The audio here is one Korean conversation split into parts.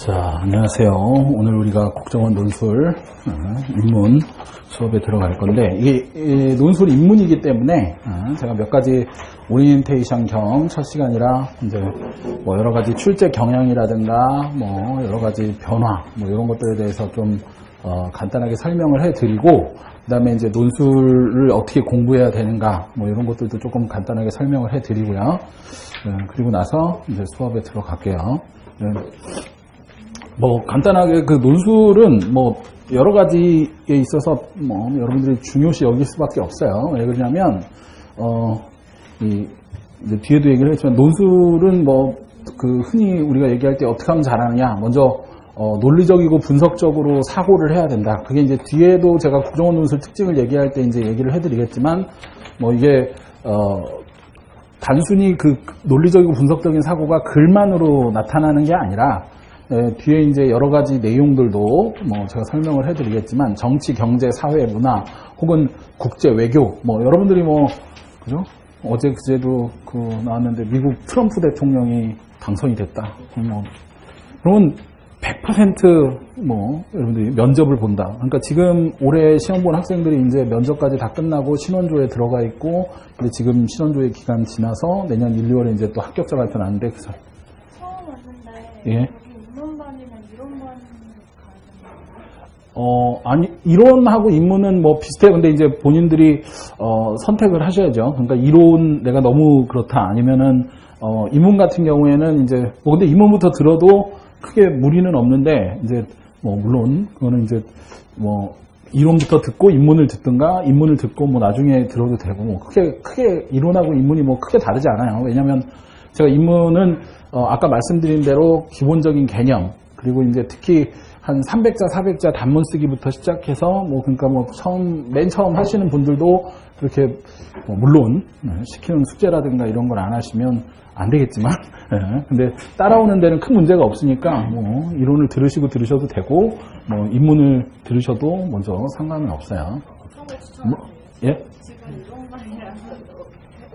자, 안녕하세요. 오늘 우리가 국정원 논술 어, 입문 수업에 들어갈 건데 이게 이 논술 입문이기 때문에 어, 제가 몇 가지 오리엔테이션 겸 첫 시간이라 이제 뭐 여러 가지 출제 경향이라든가 뭐 여러 가지 변화 뭐 이런 것들에 대해서 좀 어, 간단하게 설명을 해드리고 그다음에 이제 논술을 어떻게 공부해야 되는가 뭐 이런 것들도 조금 간단하게 설명을 해드리고요. 어, 그리고 나서 이제 수업에 들어갈게요. 네. 뭐 간단하게 그 논술은 뭐 여러 가지에 있어서 뭐 여러분들이 중요시 여길 수밖에 없어요. 왜 그러냐면 어이 뒤에도 얘기를 했지만 논술은 뭐 그 흔히 우리가 얘기할 때 어떻게 하면 잘하느냐 먼저 어, 논리적이고 분석적으로 사고를 해야 된다. 그게 이제 뒤에도 제가 국정원 논술 특징을 얘기할 때 이제 얘기를 해드리겠지만 뭐 이게 어 단순히 그 논리적이고 분석적인 사고가 글만으로 나타나는 게 아니라 예, 뒤에 이제 여러 가지 내용들도 뭐 제가 설명을 해드리겠지만 정치, 경제, 사회, 문화 혹은 국제 외교 뭐 여러분들이 뭐 그죠? 어제 그제도 그 나왔는데 미국 트럼프 대통령이 당선이 됐다. 뭐 그러면 100%뭐 여러분들이 면접을 본다. 그러니까 지금 올해 시험 본 학생들이 이제 면접까지 다 끝나고 신원조에 들어가 있고 근데 지금 신원조의 기간 지나서 내년 1, 2월에 이제 또 합격자 발표 나는데 그래서 처음 왔는데 예. 여기 입문반이나 이론반 가야 되나요? 어, 아니, 이론하고 입문은 뭐 비슷해요. 근데 이제 본인들이, 어, 선택을 하셔야죠. 그러니까 이론 내가 너무 그렇다. 아니면은, 어, 입문 같은 경우에는 이제, 뭐 근데 입문부터 들어도 크게 무리는 없는데, 이제, 뭐, 물론, 그거는 이제, 뭐, 이론부터 듣고 입문을 듣든가, 입문을 듣고 뭐 나중에 들어도 되고, 뭐, 크게, 크게, 이론하고 입문이 뭐 크게 다르지 않아요. 왜냐면, 제가 입문은, 어, 아까 말씀드린 대로 기본적인 개념, 그리고 이제 특히 한 300자, 400자 단문 쓰기부터 시작해서 뭐 그러니까 뭐 처음 맨 처음 하시는 분들도 그렇게 뭐 물론 네, 시키는 숙제라든가 이런 걸 안 하시면 안 되겠지만 예, 근데 따라오는 데는 큰 문제가 없으니까 뭐 이론을 들으시고 들으셔도 되고 뭐 입문을 들으셔도 먼저 상관은 없어요. 뭐, 예? 지금 이론반이랑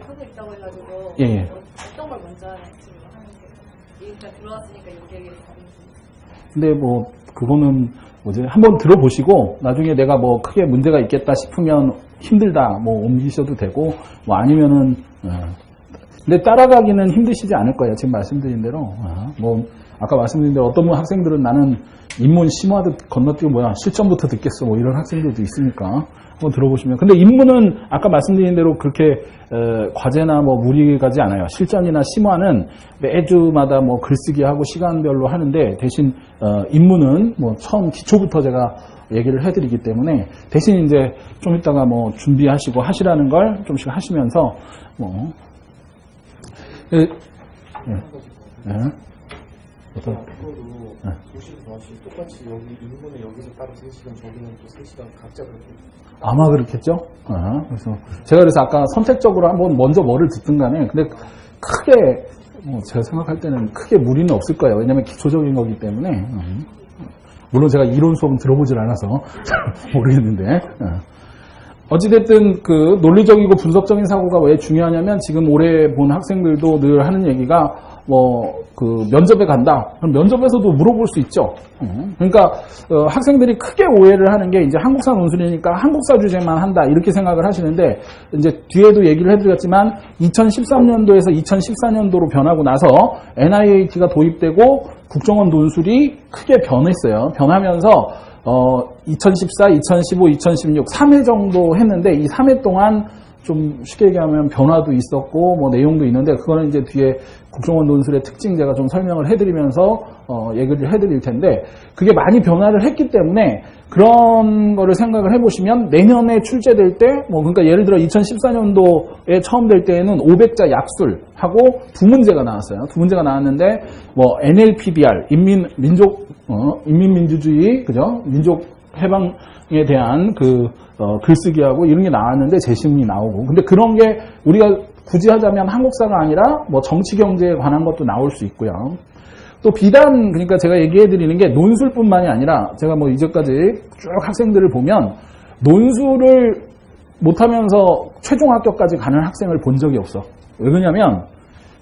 하고 있다고 해가지고 예, 예. 어떤 걸 먼저 지금 하는 게 일단 들어왔으니까 여기 얘기를 다루지 근데 뭐 그거는 뭐지 한번 들어보시고 나중에 내가 뭐 크게 문제가 있겠다 싶으면 힘들다 뭐 옮기셔도 되고 뭐 아니면은 어. 근데 따라가기는 힘드시지 않을 거예요 지금 말씀드린 대로 어. 뭐 아까 말씀드린 대로 어떤 학생들은 나는 입문 심화도 건너뛰고 뭐야 실전부터 듣겠어 뭐 이런 학생들도 있으니까 한번 들어보시면. 근데 입문은 아까 말씀드린 대로 그렇게 어, 과제나 뭐 무리 가지 않아요. 실전이나 심화는 매주마다 뭐 글쓰기 하고 시간별로 하는데 대신 어, 입문은 뭐 처음 기초부터 제가 얘기를 해드리기 때문에 대신 이제 좀 이따가 뭐 준비하시고 하시라는 걸 좀씩 하시면서 뭐 예, 예, 예. 그거로 네. 94시 똑같이 여기 인문에 여기서 따로 3시간 저기는 또 3시간 각자 그렇게 아마 그렇겠죠. 아, 그래서 제가 그래서 아까 선택적으로 한번 먼저 뭐를 듣든 간에 근데 크게 뭐 제가 생각할 때는 크게 무리는 없을 거예요. 왜냐하면 기초적인 거기 때문에 음. 물론 제가 이론 수업은 들어보질 않아서 잘 모르겠는데 어. 어찌됐든 그 논리적이고 분석적인 사고가 왜 중요하냐면 지금 올해 본 학생들도 늘 하는 얘기가 뭐 그 면접에 간다. 그럼 면접에서도 물어볼 수 있죠. 어. 그러니까 어, 학생들이 크게 오해를 하는 게 이제 한국사 논술이니까 한국사 주제만 한다 이렇게 생각을 하시는데 이제 뒤에도 얘기를 해드렸지만 2013년도에서 2014년도로 변하고 나서 NIAT가 도입되고 국정원 논술이 크게 변했어요. 변하면서 어, 2014, 2015, 2016 3회 정도 했는데 이 3회 동안 좀 쉽게 얘기하면 변화도 있었고 뭐 내용도 있는데 그거는 이제 뒤에 국정원 논술의 특징 제가 좀 설명을 해드리면서 어, 얘기를 해드릴 텐데 그게 많이 변화를 했기 때문에 그런 거를 생각을 해보시면 내년에 출제될 때 뭐 그러니까 예를 들어 2014년도에 처음 될 때에는 500자 약술하고 두 문제가 나왔어요. 두 문제가 나왔는데 뭐 NLPBR 인민 민족 어, 인민민주주의 그죠 민족 해방에 대한 그 어, 글쓰기하고 이런 게 나왔는데 재심이 나오고 근데 그런 게 우리가 굳이 하자면 한국사가 아니라 뭐 정치 경제에 관한 것도 나올 수 있고요. 또 비단 그러니까 제가 얘기해 드리는 게 논술뿐만이 아니라 제가 뭐 이제까지 쭉 학생들을 보면 논술을 못하면서 최종 합격까지 가는 학생을 본 적이 없어. 왜 그러냐면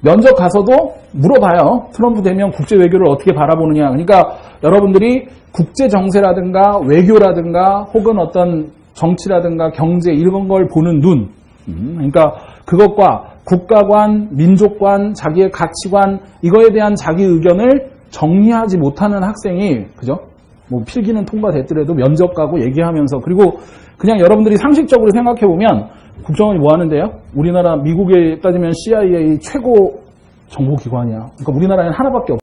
면접 가서도 물어봐요. 트럼프 되면 국제 외교를 어떻게 바라보느냐. 그러니까 여러분들이 국제 정세라든가 외교라든가 혹은 어떤 정치라든가 경제 이런 걸 보는 눈. 음, 그러니까 그것과 국가관, 민족관, 자기의 가치관 이거에 대한 자기 의견을 정리하지 못하는 학생이 그죠? 뭐 필기는 통과됐더라도 면접 가고 얘기하면서 그리고 그냥 여러분들이 상식적으로 생각해 보면 국정원이 뭐 하는데요? 우리나라 미국에 따지면 CIA 최고 정보기관이야. 그러니까 우리나라에는 하나밖에 없.